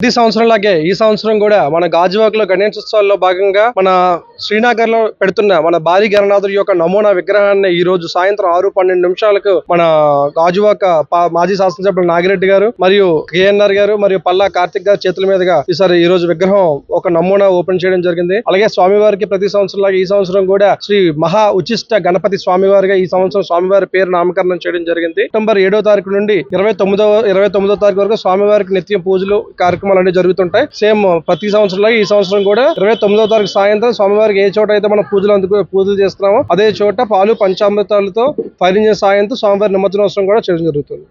ప్రతి సంవత్సరం లాగే ఈ సంవత్సరం కూడా మన గాజువాక్లో గణేశోత్సవాల్లో భాగంగా మన శ్రీనగర్లో పెడుతున్న మన భారీ గణనాథుడి యొక్క నమూనా విగ్రహాన్ని ఈ రోజు సాయంత్రం ఆరు పన్నెండు నిమిషాలకు మన గాజువాక పా- మాజీ శాసనసభ్యులు నాగిరెడ్డి గారు మరియు కేఎన్ఆర్ గారు మరియు పల్లా కార్తిక్ గారు చేతుల మీదుగా ఈసారి ఈ రోజు విగ్రహం ఒక నమూనా ఓపెన్ చేయడం జరిగింది. అలాగే స్వామివారికి ప్రతి సంవత్సరం లాగా ఈ సంవత్సరం కూడా శ్రీ మహా ఉచిష్ట గణపతి స్వామివారిగా ఈ సంవత్సరం స్వామివారి పేరు నామకరణం చేయడం జరిగింది. సెప్టెంబర్ ఏడో తారీఖు నుండి ఇరవై తొమ్మిదో ఇరవై తొమ్మిదో తారీఖు వరకు స్వామివారికి నిత్యం పూజలు కార్యక్రమాలు అనేవి జరుగుతుంటాయి. సేమ్ ప్రతి సంవత్సరం ఈ సంవత్సరం కూడా ఇరవై తొమ్మిదో తారీఖు సాయంత్రం స్వామివారి స్వామివారికి ఏ చోట అయితే మనం పూజలు అందుకు పూజలు చేస్తున్నామో అదే చోట పాలు పంచామృతాలతో ఫైరింగ్ సాయంతో స్వామివారి నిమజ్జనోత్సవం కూడా చేయడం జరుగుతుంది.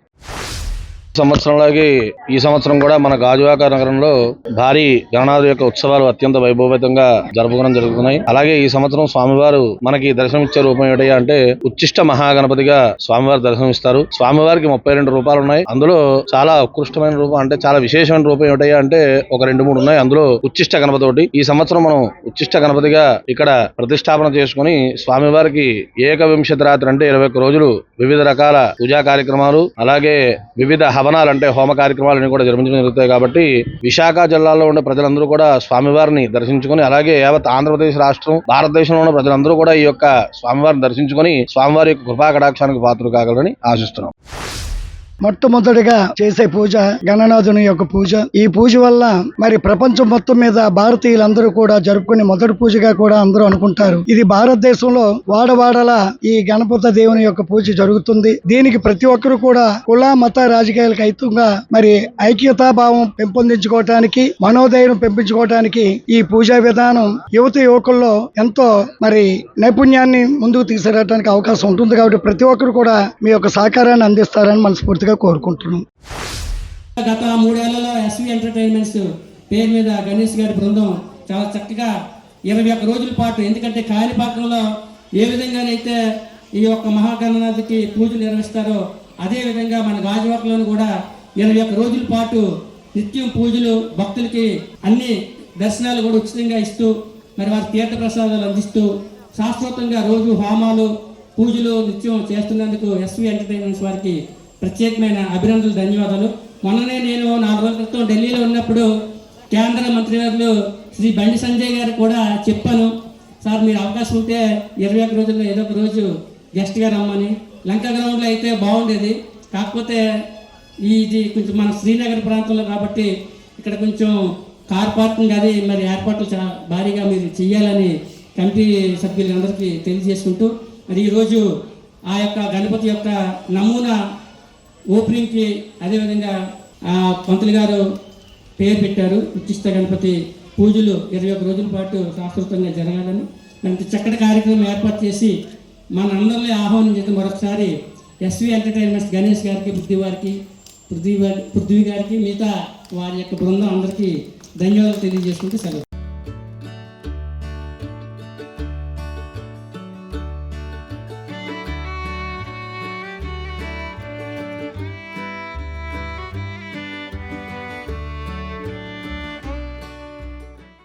సంవత్సరంలాగే ఈ సంవత్సరం కూడా మన గాజువాక నగరంలో భారీ గణనాథ యొక్క ఉత్సవాలు అత్యంత వైభవతంగా జరుపుకోవడం జరుగుతున్నాయి. అలాగే ఈ సంవత్సరం స్వామివారు మనకి దర్శనం ఇచ్చే రూపం ఏంటయ్యా అంటే ఉచ్చిష్ట మహాగణపతిగా స్వామివారు దర్శనమిస్తారు. స్వామివారికి ముప్పై రెండు రూపాలు ఉన్నాయి. అందులో చాలా ఉత్కృష్టమైన రూపం అంటే చాలా విశేషమైన రూపం ఏమిటయ్యా అంటే ఒక రెండు మూడు ఉన్నాయి. అందులో ఉచ్చిష్ట గణపతి ఒకటి ఈ సంవత్సరం మనం ఉచ్చిష్ట గణపతిగా ఇక్కడ ప్రతిష్టాపన చేసుకుని స్వామివారికి ఏకవింశతి రాత్రి అంటే ఇరవై ఒక్క రోజులు వివిధ రకాల పూజా కార్యక్రమాలు అలాగే వివిధ హవనాలు అంటే హోమ కార్యక్రమాలని కూడా జరిపించడం జరుగుతాయి కాబట్టి విశాఖ జిల్లాలో ఉండే ప్రజలందరూ కూడా స్వామివారిని దర్శించుకొని అలాగే యావత్ ఆంధ్రప్రదేశ్ రాష్ట్రం భారతదేశంలో ఉన్న ప్రజలందరూ కూడా ఈ యొక్క స్వామివారిని దర్శించుకొని స్వామివారి యొక్క కృపా కటాక్షానికి పాత్రలు కాగలని ఆశిస్తున్నాం. మొట్టమొదటిగా చేసే పూజ గణనాథుని యొక్క పూజ. ఈ పూజ వల్ల మరి ప్రపంచం మొత్తం మీద భారతీయులందరూ కూడా జరుపుకునే మొదటి పూజగా కూడా అందరూ అనుకుంటారు. ఇది భారతదేశంలో వాడవాడల ఈ గణపతి దేవుని యొక్క పూజ జరుగుతుంది. దీనికి ప్రతి ఒక్కరు కూడా కుల మత రాజకీయాలకు అయితంగా మరి ఐక్యతాభావం పెంపొందించుకోవటానికి మనోధైర్యం పెంపించుకోవటానికి ఈ పూజా విధానం యువత యువకుల్లో ఎంతో మరి నైపుణ్యాన్ని ముందుకు తీసుకురావడానికి అవకాశం ఉంటుంది కాబట్టి ప్రతి ఒక్కరు కూడా మీ యొక్క సహకారాన్ని అందిస్తారని మనస్ఫూర్తిగా కోరుకుంటున్నాం. గత మూడేళ్ళలో ఎస్వి ఎంటర్టైన్మెంట్స్ పేరు మీద గణేష్ గారి బృందం చాలా చక్కగా ఇరవై ఒక్క రోజుల పాటు ఎందుకంటే కాణిపాకంలో ఏ విధంగానైతే ఈ యొక్క మహాగణనాథికి పూజలు నిర్వహిస్తారో అదే విధంగా మన గాజువాకలోను కూడా ఇరవై ఒక్క రోజుల పాటు నిత్యం పూజలు భక్తులకి అన్ని దర్శనాలు కూడా ఉచితంగా ఇస్తూ మరి వారి తీర్థ ప్రసాదాలు అందిస్తూ శాశ్వతంగా రోజు హోమాలు పూజలు నిత్యం చేస్తున్నందుకు ఎస్వి ఎంటర్టైన్మెంట్స్ వారికి ప్రత్యేకమైన అభినందనలు ధన్యవాదాలు. మొన్ననే నేను నాలుగు రోజుల క్రితం ఢిల్లీలో ఉన్నప్పుడు కేంద్ర మంత్రివర్యులు శ్రీ బండి సంజయ్ గారు కూడా చెప్పాను సార్ మీరు అవకాశం ఉంటే ఇరవై ఒక్క రోజుల్లో ఏదో ఒక రోజు గెస్ట్గా రమ్మని. లంక గ్రౌండ్లో అయితే బాగుండేది. కాకపోతే ఇది కొంచెం మన శ్రీనగర్ ప్రాంతంలో కాబట్టి ఇక్కడ కొంచెం కార్ పార్కింగ్ అది మరి ఏర్పాట్లు చాలా భారీగా మీరు చేయాలని కమిటీ సభ్యులందరికీ తెలియజేసుకుంటూ మరి ఈరోజు ఆ యొక్క గణపతి యొక్క నమూనా ఓపెనింగ్కి అదేవిధంగా ఆ పంతులు గారు పేరు పెట్టారు. ఉచ్చిష్ట గణపతి పూజలు ఇరవై ఒక రోజుల పాటు శాస్త్రోతంగా జరగాలని ఇంత చక్కటి కార్యక్రమం ఏర్పాటు చేసి మనందరినీ ఆహ్వానం చేసిన మరొకసారి ఎస్వి ఎంటర్టైన్మెంట్స్ గణేష్ గారికి పృథ్వీ వారికి పృథ్వీ వారి- పృథ్వీ గారికి మిగతా వారి యొక్క బృందం అందరికీ ధన్యవాదాలు తెలియజేసుకుంటూ సెలవు.